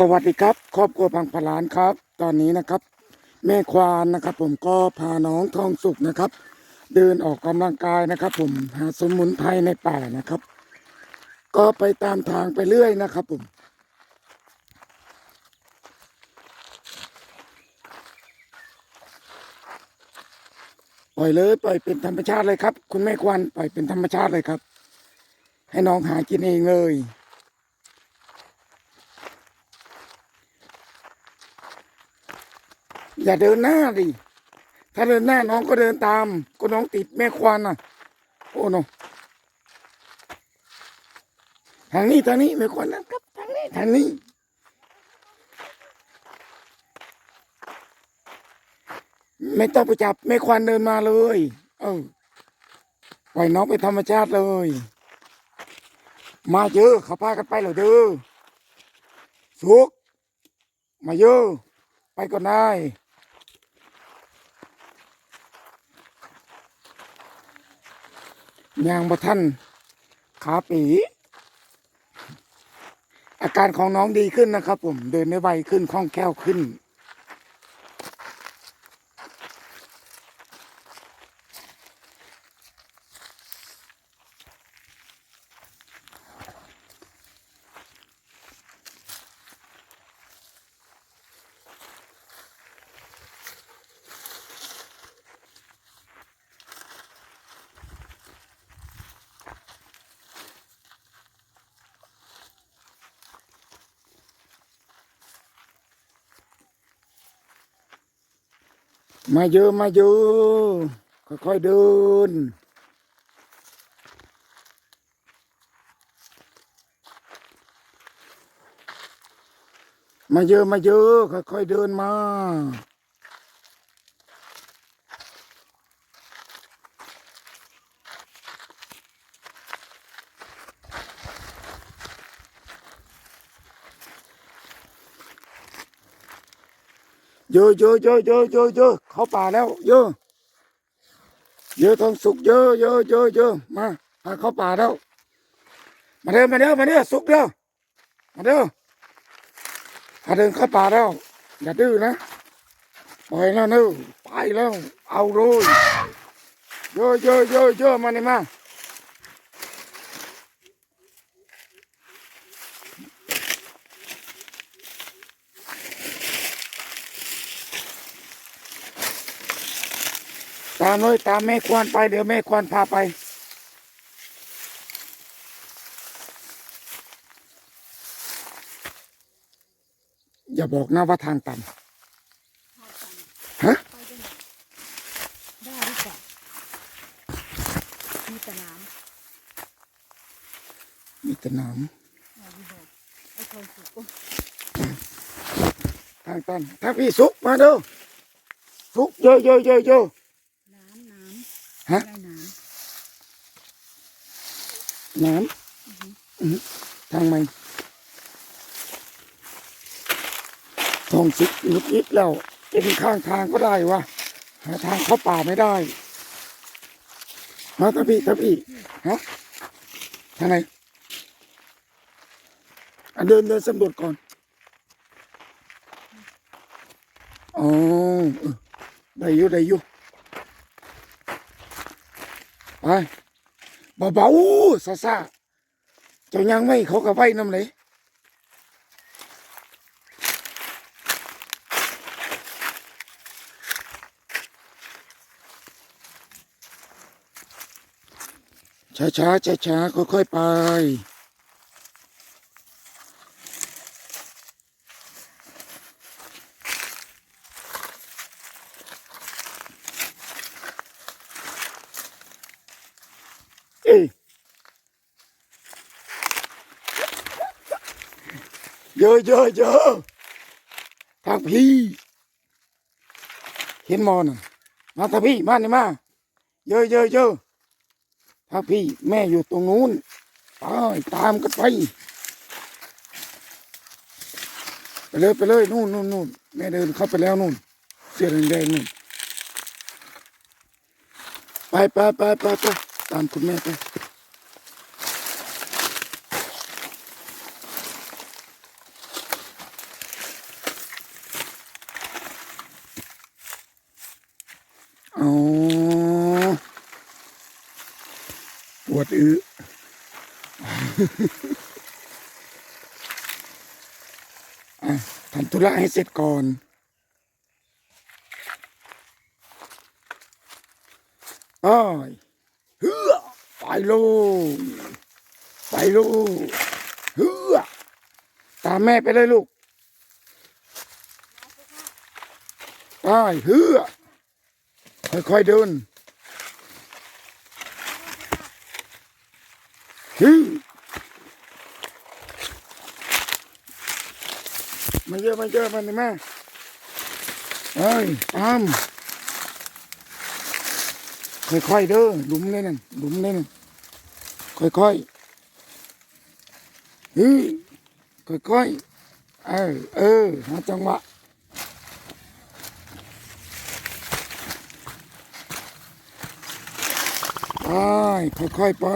สวัสดีครับ ครอบครัวพังพลานครับ ตอนนี้นะครับ แม่ควานนะครับ ผมก็พาน้องทองสุกนะครับ เดินออกกำลังกายนะครับ ผมหาสมุนไพรในป่านะครับ ก็ไปตามทางไปเรื่อยนะครับ ผมปล่อยเลยปล่อยเป็นธรรมชาติเลยครับ คุณแม่ควานปล่อยเป็นธรรมชาติเลยครับ ให้น้องหากินเองเลย อย่าเดินหน้าดิ ถ้าเดินหน้าน้องก็เดินตาม ก็น้องติดแม่ควานอะ โอ้โนทางนี้ทางนี้แม่ควานนะครับ ทางนี้ทางนี้ไม่ต้องไปจับแม่ควานเดินมาเลย เออปล่อยน้องไปธรรมชาติเลย มาเยอะเขาพากันไปเหรอเด้อสุกมาเยอะไปก่อนได้ ยางบะท่านขาปีอาการของน้องดีขึ้นนะครับผมเดินได้ไวขึ้นคล่องแคล่วขึ้น มาเยอะมาเยอะค่อยๆเดินมาเยอะมาเยอะค่อยๆเดินมาเยอะเยอะเยอะเยอะเยอะ เข้าป่าแล้วเยอะเยอะทองสุกเยอะเยอะเยอะเยอะมาพาเข้าป่าแล้ว มาเด้อมาเด้อมาเด้อสุกเด้อมาเด้อมาเดินเข้าป่าแล้ว อย่าดื้อนะปล่อยแล้วเน้อไปแล้ว เอาเลยเยอะเยอะเยอะเยอะมานี่มาามเลยตามแม่ควานไปเดี๋ยวแม่ควานพาไป อย่าบอกนะว่าทางตันฮะไปกันได้หรือเปล่ามีแต่น้มีแต่น้ำเอาดีบอกไอ้ทองสุกโอ้ยำทางตันถ้าพี่สุกมาเด้อสุกเยอะเยอะเยอะเยอะน้ำน้ ฮะำได้น้น้ำอื้อหือทางไม่ทองสุกลุกนิดแล้วเป็นข้างทางก็ได้วะหาทางเข้าป่าไม่ได้มาถ้าพี่ถ้าพี่ฮะทางไหนอะเดินเดินสำรวจก่อนอ๋อเออได้อยู่ได้อยู่ ไปเบาๆซาซาเจ้ายังไม่เขากระไว้น้ำเลยช้าๆช้าๆค่อยๆไป เยอะเยอะเยอะทางพี่ เห็นมอนมาทางพี่มานี่มา เยอะเยอะเยอะถ้าพี่แม่อยู่ตรงนู้นไปตามกันไป ไปเลยไปเลยนู่นนู่นนู่นแม่เดินเข้าไปแล้วนู่น เสื้อแดงนู่น ไปไปไปไปไปตามคุณแม่ไป วดอื้อทำธุระให้เสร็จก่อนอ้ายเฮือไปโลงไปโลงเฮือตามแม่ไปเลยลูกไปเฮือค่อยๆเดินฮือ มาเยอะมาเยอะมาหนิแม่เอ้ยตามค่อยๆเด้อหลุมเลยนั่นหลุมเลยนั่นค่อยๆฮึค่อยๆเออเออหาจังหวะไปค่อยๆไป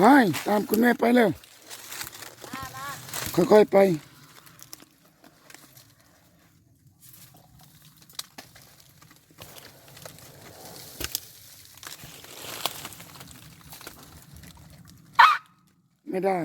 ไปตามคุณแม่ไปเร็วค่อยๆไป ไม่ได้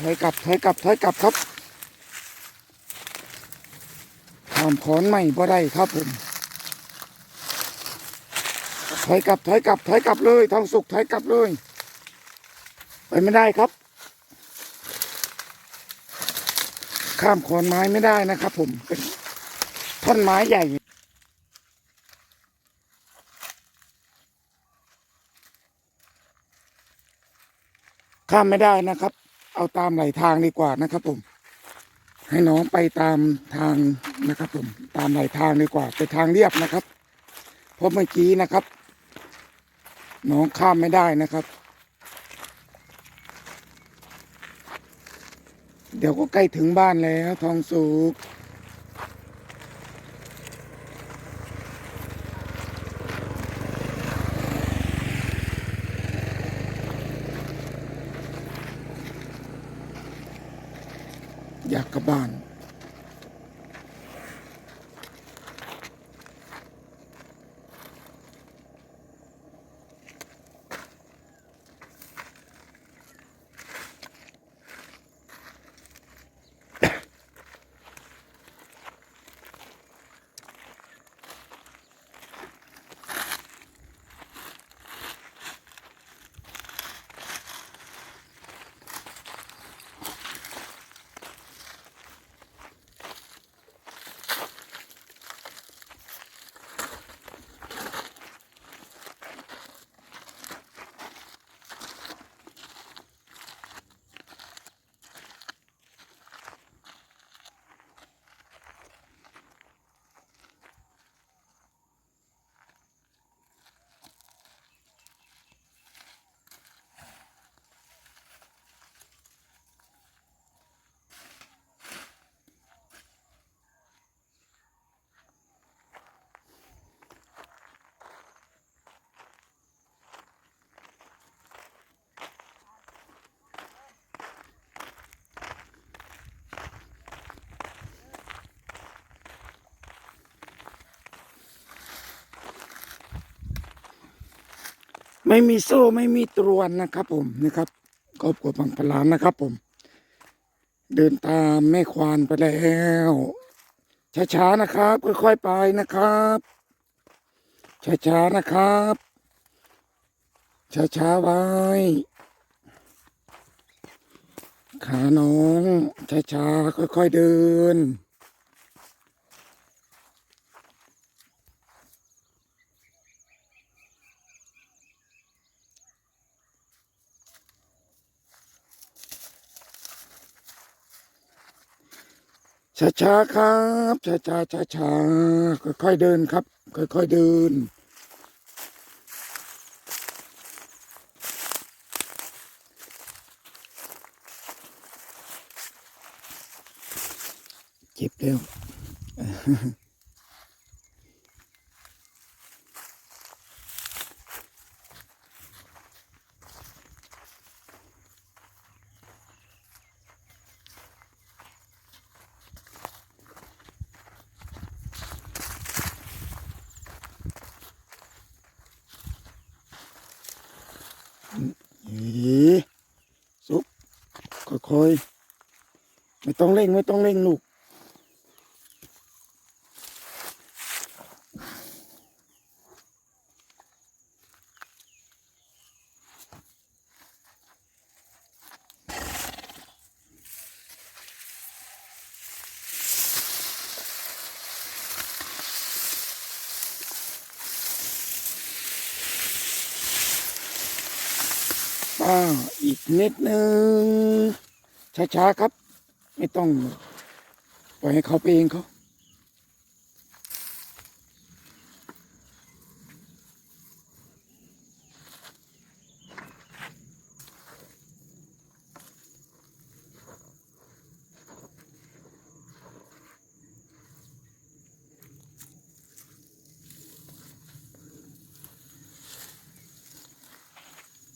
ถอยกลับ ถอยกลับ ถอยกลับครับทำขอนใหม่บ่ได้ครับผม อยกลับถอยกลับถอยกลับเลยทองสุกถอยกลับเลยไปไม่ได้ครับ ข้ามขอนไม้ไม่ได้นะครับ ผมเป็นท่อนไม้ใหญ่ข้ามไม่ได้นะครับ เอาตามไหลทางดีกว่านะครับ ผม ให้น้องไปตามทางนะครับ ผม ตามไหลทางดีกว่าไปทางเรียบนะครับเพราะเมื่อกี้นะครับ น้องข้ามไม่ได้นะครับ เดี๋ยวก็ใกล้ถึงบ้านแล้วทองสุก ไม่มีโซ่ไม่มีตรวนนะครับ ผมนะครับครอบครัวบางพลานนะครับ ผม เดินตามแม่ควานไปแล้วช้าๆนะครับ ค่อยๆไปนะครับช้าๆนะครับช้าๆไว้ ขาน้องช้าๆค่อยๆเดิน ช้าๆครับช้าๆช้าๆค่อยๆเดินครับ ค่อยๆเดินเจ็บแล้ว อีสุก คอย ไม่ต้องเร่งไม่ต้องเร่งลูกป้าอีกนิดนึง ช้าๆครับ ไม่ต้อง ปล่อยให้เขาไปเองเขา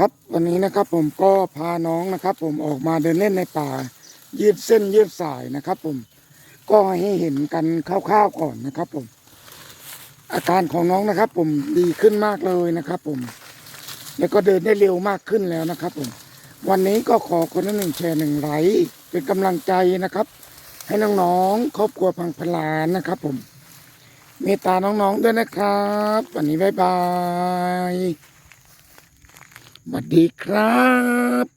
ครับวันนี้นะครับผมก็พาน้องนะครับ ผมออกมาเดินเล่นในป่า ยืดเส้นยืดสายนะครับ ผม ก็ให้เห็นกันคร่าวๆก่อนนะครับ ผม อาการของน้องนะครับ ผมดีขึ้นมากเลยนะครับ ผม แล้วก็เดินได้เร็วมากขึ้นแล้วนะครับ ผม วันนี้ก็ขอคนละหนึ่งแชร์หนึ่งไลค์เป็นกำลังใจนะครับ ให้น้องๆครอบครัวพังพลานนะครับ ผมเมตตาน้องๆด้วยนะครับ วันนี้บ๊ายบาย วัสดีครับ